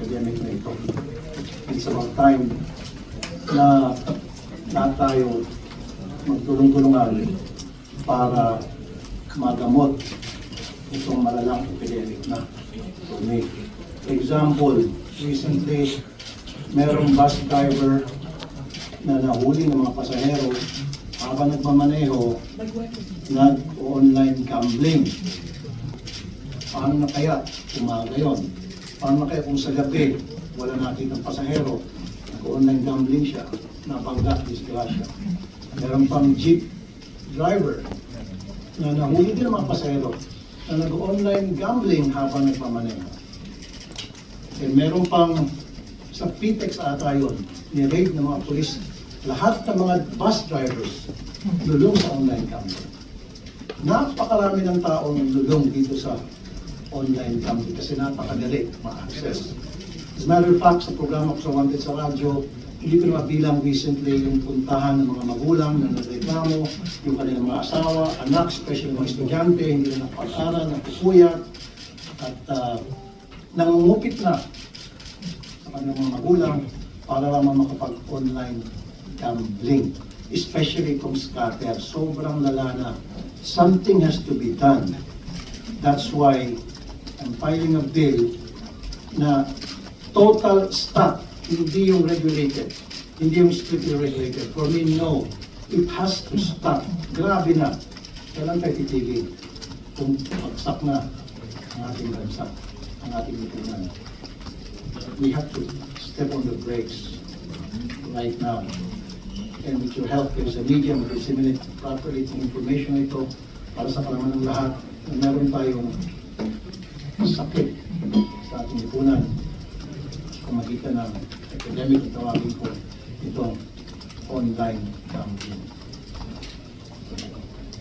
epidemic na ito. It's about time na lahat tayo magtulong-tulungan para magamot itong malalang epidemic na tumi. Example, recently, merong bus driver na nahuli ng mga pasahero habang nagmamaneho, nag-online gambling. Paano na kaya umaga yun? Paano kaya kung sa gabi wala nakitang pasahero, nag-online gambling siya, napangga, disgrasya. Meron pang jeep driver na nahuli din ng mga pasahero na nag-online gambling habang nagmamaneho. Eh, meron pang sa PTEX ata yun, ni-raid ng mga polis, lahat ng mga bus drivers lulong sa online gambling. Napakarami ng taong lulong dito sa online gambling kasi napakadali ma-access. As a matter of fact, sa programa ko sa Wanted sa radyo, hindi ko mabilang recently yung puntahan ng mga magulang na nagreklamo, yung kanilang mga asawa, anak, especially mga estudyante, hindi na nakapag-aral, nakupuyat, at uh, nangungupit na sa kanilang mga magulang para lamang makapag-online gambling. Especially kung scatter, sobrang lala na. Something has to be done. That's why filing a bill na total stop, hindi yung regulated, hindi yung strictly regulated. For me, no. It has to stop. Grabe na. Kailan tayo titigil? Kung pagsak na ang ating bansa, ang ating lipunan. We have to step on the brakes right now. And with your help, there's a media, mag-disseminate properly itong information ito para sa kalaman ng lahat na meron tayong sakit sa ating lipunan kung makita ng epidemic na tawagin ko itong online gambling.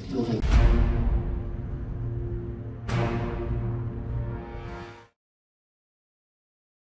Go ahead.